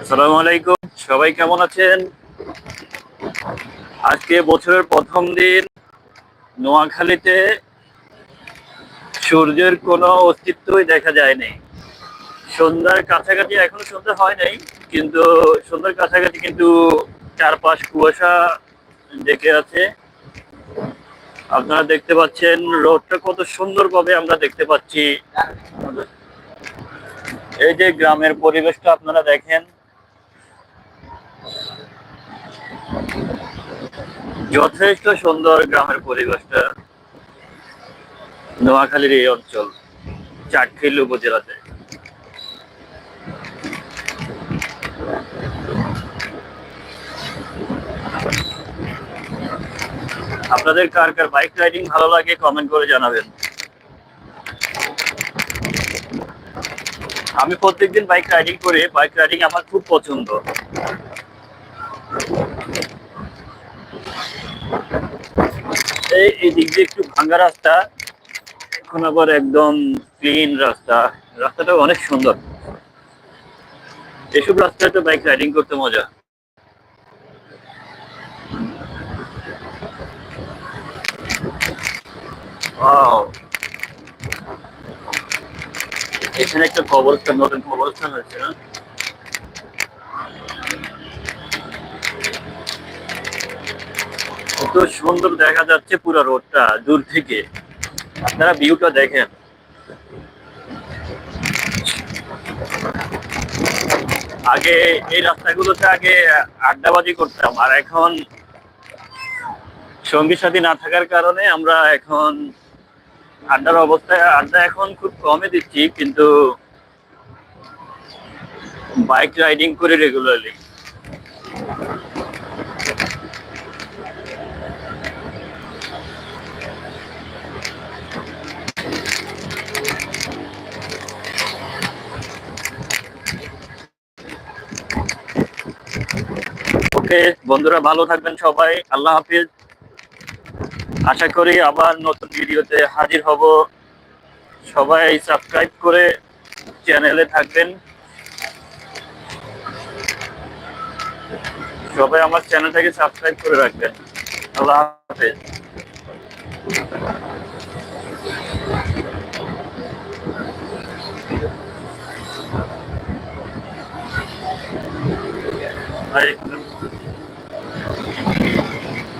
আসসালামু আলাইকুম। সবাই কেমন আছেন? আজকে বছরের প্রথম দিন। নোয়াখালীতে সূর্যের কোনো অস্তিত্বই দেখা যায়নি। সন্ধ্যার কাছাকাছি এখনও সন্ধ্যা হয় নাই, কিন্তু সন্ধ্যার কাছাকাছি কিন্তু চারপাশ কুয়াশা ডেকে আছে। আপনারা দেখতে পাচ্ছেন, রোডটা কত সুন্দরভাবে আমরা দেখতে পাচ্ছি। এই যে গ্রামের পরিবেশটা আপনারা দেখেন যথেষ্ট সুন্দর গ্রামের পরিবেশটা। নোয়াখালীর এই অঞ্চল, চাটখিল উপজেলাতে। আপনাদের কার কার বাইক রাইডিং ভালো লাগে কমেন্ট করে জানাবেন। আমি প্রত্যেকদিন বাইক রাইডিং করি বাইক রাইডিং আমার খুব পছন্দ। এই এই দিক দিয়ে একটু ভাঙ্গা রাস্তা। এখন আবার একদম ক্লিন রাস্তা। রাস্তাটা অনেক সুন্দর। এসব রাস্তায় তো বাইক রাইডিং করতে মজা. এখানে একটা কবরস্থান, নতুন কবরস্থান হয়েছে না? কত সুন্দর দেখা যাচ্ছে পুরো রোডটা দূর থেকে। আপনারা ভিউটা দেখেন। আগে এই রাস্তাগুলোতে আগে আড্ডাবাজি করতাম, আর এখন সঙ্গী সাথী না থাকার কারণে আমরা এখন আড্ডার অবস্থায়, আড্ডা এখন খুব কমে দিচ্ছি, কিন্তু বাইক রাইডিং করি রেগুলারলি ওকে বন্ধুরা, ভালো থাকবেন সবাই। আল্লাহ হাফিজ। আশা করি আবার নতুন ভিডিওতে হাজির হব। সবাই সাবস্ক্রাইব করে চ্যানেলে থাকবেন। সবাই আমার চ্যানেলটাকে সাবস্ক্রাইব করে রাখবেন। আল্লাহ হাফেজ। ওয়ালাইকুম